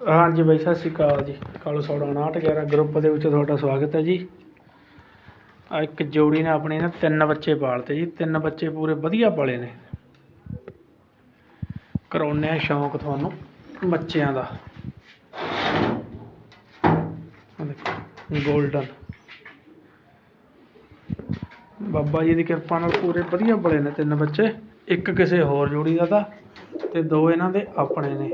ਹਾਂਜੀ ਬਾਈ, ਸਤਿ ਸ਼੍ਰੀ ਅਕਾਲ ਜੀ। ਕਾਲੂ ਸੌੜਾ 5911 ਗਰੁੱਪ ਦੇ ਵਿੱਚ ਤੁਹਾਡਾ ਸਵਾਗਤ ਹੈ ਜੀ। ਆ ਇੱਕ ਜੋੜੀ ਨੇ ਆਪਣੇ ਨਾ ਤਿੰਨ ਬੱਚੇ ਪਾਲਤੇ ਜੀ। ਤਿੰਨ ਬੱਚੇ ਪੂਰੇ ਵਧੀਆ ਪਾਲੇ ਨੇ। ਕਰਾਉਣੇ ਸ਼ੌਂਕ ਤੁਹਾਨੂੰ ਬੱਚਿਆਂ ਦਾ। ਗੋਲਡਨ ਬਾਬਾ ਜੀ ਦੀ ਕਿਰਪਾ ਨਾਲ ਪੂਰੇ ਵਧੀਆ ਪਲੇ ਨੇ ਤਿੰਨ ਬੱਚੇ। ਇੱਕ ਕਿਸੇ ਹੋਰ ਜੋੜੀ ਦਾ ਤਾਂ ਤੇ ਦੋ ਇਹਨਾਂ ਦੇ ਆਪਣੇ ਨੇ।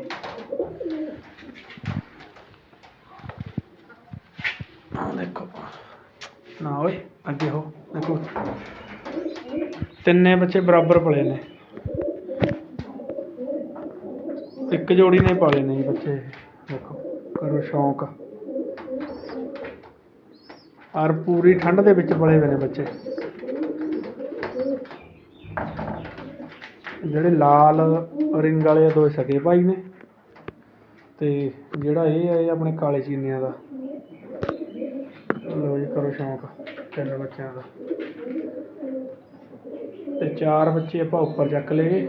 ਦੇਖੋ ਨਾ ਓਏ, ਅੱਗੇ ਹੋ, ਦੇਖੋ। ਤਿੰਨੇ ਬੱਚੇ ਬਰਾਬਰ ਪਲੇ ਨੇ। ਇੱਕ ਜੋੜੀ ਨੇ ਪਾਲੇ ਨੇ ਬੱਚੇ। ਦੇਖੋ, ਕਰੋ ਸ਼ੌਂਕ। ਔਰ ਪੂਰੀ ਠੰਡ ਦੇ ਵਿੱਚ ਪਲੇ ਹੋਏ ਨੇ ਬੱਚੇ। ਜਿਹੜੇ ਲਾਲ ਰਿੰਗ ਵਾਲੇ ਦੋ ਸਕੇ ਭਾਈ ਨੇ। ਤੇ ਜਿਹੜਾ ਇਹ ਹੈ ਇਹ ਆਪਣੇ ਕਾਲੇ ਚੀਨਿਆਂ ਦਾ। ਲੋ ਜੀ ਸ਼ੌਂਕ ਤਿੰਨ ਬੱਚਿਆਂ ਦਾ। ਤੇ ਚਾਰ ਬੱਚੇ ਆਪਾਂ ਉੱਪਰ ਚੱਕ ਲਏ।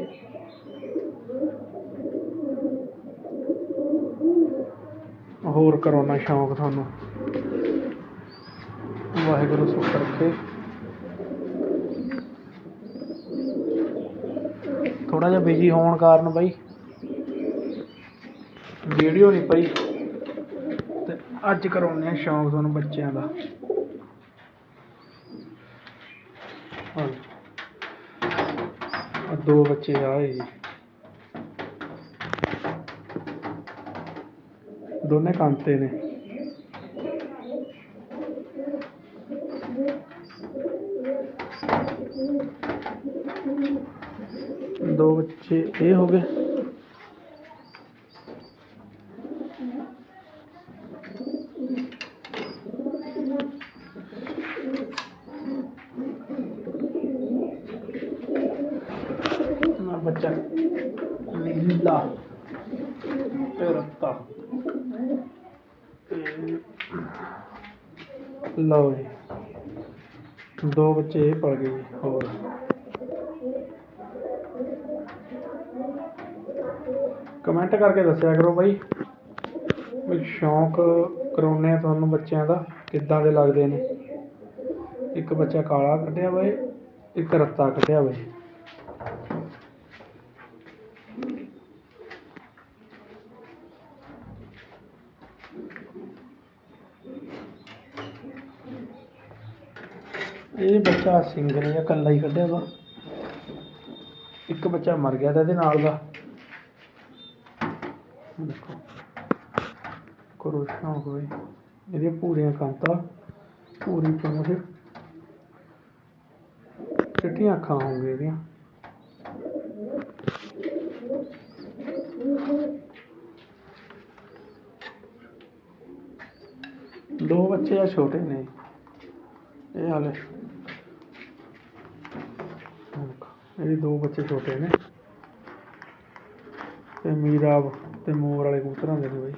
ਹੋਰ ਕਰਾਉਣਾ ਸ਼ੌਂਕ ਤੁਹਾਨੂੰ। ਵਾਹਿਗੁਰੂ ਸੁੱਖ ਰੱਖੇ। ਥੋੜਾ ਜਿਹਾ ਬਿਜ਼ੀ ਹੋਣ ਕਾਰਨ ਬਾਈ ਵੀਡੀਓ ਨਹੀਂ ਪਈ। ਤੇ ਅੱਜ ਕਰਾਉਣੇ ਆ ਸ਼ੌਂਕ ਤੁਹਾਨੂੰ ਬੱਚਿਆਂ ਦਾ ਹਾਂ ਆਹ ਦੋ ਬੱਚੇ ਆਏ ਜੀ। ਦੋਨੇ ਕਾਂਤੇ ਨੇ। ਦੋ ਬੱਚੇ ਇਹ ਹੋ ਗਏ ਨਾ ਬੱਚਾ। ਨੀਲਾ। ਤੇ ਰੱਤਾ ਲਓ ਜੀ। ਦੋ ਬੱਚੇ ਇਹ ਪਲ ਗਏ ਜੀ, ਹੋਰ। ਕਮੈਂਟ ਕਰਕੇ ਦੱਸਿਆ ਕਰੋ ਬਾਈ। ਵੀ ਸ਼ੌਂਕ ਕਰਾਉਨੇ ਆ ਤੁਹਾਨੂੰ ਬੱਚਿਆਂ ਦਾ, ਕਿੱਦਾਂ ਦੇ ਲੱਗਦੇ ਨੇ। ਇੱਕ ਬੱਚਾ ਕਾਲਾ ਕੱਢਿਆ ਬਾਈ ਇੱਕ ਰੱਤਾ ਕੱਢਿਆ ਬਾਈ ਇਹ ਬੱਚਾ ਸਿੰਗਲ ਜਾਂ ਇਕੱਲਾ ਹੀ ਕੱਢਿਆ ਵਾ। ਇੱਕ ਬੱਚਾ ਮਰ ਗਿਆ ਤਾਂ ਇਹਦੇ ਨਾਲ ਦਾ। ਦੇਖੋ, ਕਰੋ ਸ਼ੌਂਕ ਬਈ। ਇਹਦੀਆਂ ਪੂਰੀਆਂ ਕੰਤਾਂ ਪੂਰੀ ਪੂੰਛ ਚਿੱਟੀਆਂ ਅੱਖਾਂ ਹੋਣਗੀਆਂ ਇਹਦੀਆਂ। ਦੋ ਬੱਚੇ ਆ, ਛੋਟੇ ਨੇ। ਹਾਲੇ ਆਹ ਦੋ ਬੱਚੇ ਛੋਟੇ ਨੇ। ਤੇ ਮੀਰਾਬ ਤੇ ਮੋਰ ਵਾਲੇ ਕਬੂਤਰਾਂ ਦੇ ਨੇ ਬਈ।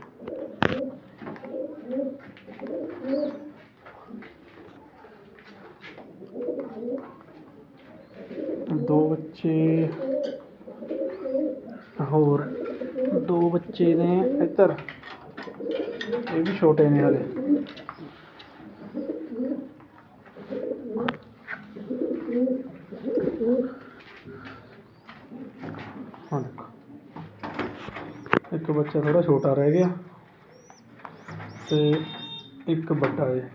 ਦੋ ਬੱਚੇ, ਹੋਰ ਦੋ ਬੱਚੇ ਨੇ ਇੱਧਰ। ਇਹ ਵੀ ਛੋਟੇ ਨੇ ਹਲੇ ਹਾਂ ਦੇਖੋ ਇੱਕ ਬੱਚਾ ਥੋੜਾ ਛੋਟਾ ਰਹਿ ਗਿਆ ਤੇ ਇੱਕ ਵੱਡਾ ਹੈ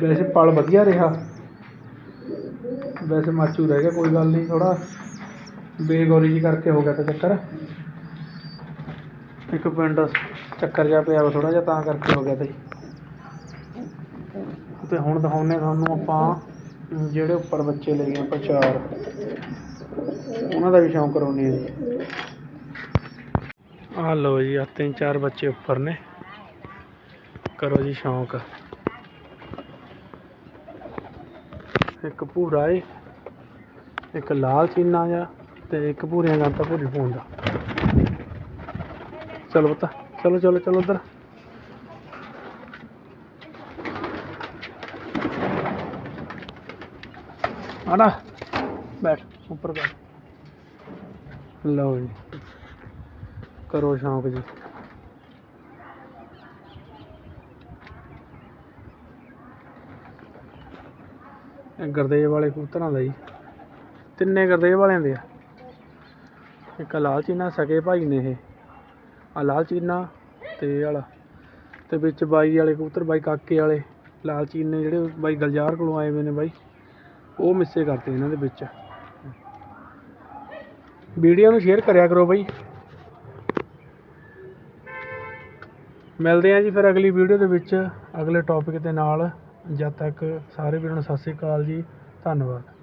ਵੈਸੇ ਪਲ ਵਧੀਆ ਰਿਹਾ। ਵੈਸੇ ਮਾਚੂ ਰਹਿ ਗਿਆ, ਕੋਈ ਗੱਲ ਨਹੀਂ ਥੋੜਾ ਬੇਗੌਰੀ ਜੀ ਕਰਕੇ ਹੋ ਗਿਆ ਤਾਂ ਚੱਕਰ। ਇੱਕ ਪਿੰਡ ਚੱਕਰ ਜਿਹਾ ਪਿਆ ਥੋੜਾ ਜਿਹਾ, ਤਾਂ ਕਰਕੇ ਹੋ ਗਿਆ ਤੇ ਤੇ ਹੁਣ ਦਿਖਾਉਂਦੇ ਤੁਹਾਨੂੰ ਆਪਾਂ, ਜਿਹੜੇ ਉੱਪਰ ਬੱਚੇ ਲੈ ਗਏ ਆਪਾਂ ਚਾਰ। ਉਹਨਾਂ ਦਾ ਵੀ ਸ਼ੌਂਕ ਕਰਾਉਣੀ ਹੈ ਜੀ ਆਹ ਲਓ ਜੀ ਆ ਤਿੰਨ ਚਾਰ ਬੱਚੇ ਉੱਪਰ ਨੇ ਕਰੋ ਜੀ ਸ਼ੌਂਕ ਇੱਕ ਭੂਰਾ ਏ ਇੱਕ ਲਾਲ ਚੀਨਾ ਜਾਂ ਤੇ ਇੱਕ ਭੂਰੀਆਂ ਗਾਂਤਾ ਭੂਰੀ ਪੂੰਡ ਦਾ ਚਲੋ ਬਤਾ ਚਲੋ ਚਲੋ ਚਲੋ ਉਧਰ ਆਣਾ बैठ ऊपर बैठ ਲਓ ਜੀ। ਕਰੋ ਸ਼ੌਂਕ ਜੀ। ਇਹ ਗੁਰਦੇਵ ਵਾਲੇ ਕਬੂਤਰਾਂ ਦਾ ਜੀ। ਤਿੰਨੇ ਗੁਰਦੇਵ ਵਾਲਿਆਂ ਦੇ ਆ। ਇੱਕ ਲਾਲਚੀਨਾ ਸਕੇ ਭਾਈ ਨੇ ਇਹ। ਆ ਲਾਲ ਤੇ ਵਾਲਾ। ਤੇ ਵਿੱਚ ਬਾਈ ਵਾਲੇ ਕਬੂਤਰ, ਬਾਈ ਕਾਕੇ ਵਾਲੇ। ਲਾਲਚੀਨੇ ਜਿਹੜੇ ਬਾਈ ਗਲਜਾਰ ਕੋਲੋਂ ਆਏ ਹੋਏ ਨੇ ਬਾਈ। ਉਹ ਮਿੱਸੇ ਕਰਤੇ ਇਹਨਾਂ ਦੇ ਵਿੱਚ। ਵੀਡੀਓ ਨੂੰ ਸ਼ੇਅਰ ਕਰਿਆ ਕਰੋ ਬਾਈ। ਮਿਲਦੇ ਹਾਂ ਜੀ ਫਿਰ ਅਗਲੀ ਵੀਡੀਓ ਦੇ ਵਿੱਚ। ਅਗਲੇ ਟੌਪਿਕ ਦੇ ਨਾਲ ਜਦ ਤੱਕ ਸਾਰੇ ਵੀਰਾਂ ਨੂੰ ਸਤਿ ਸ੍ਰੀ ਅਕਾਲ ਜੀ। ਧੰਨਵਾਦ।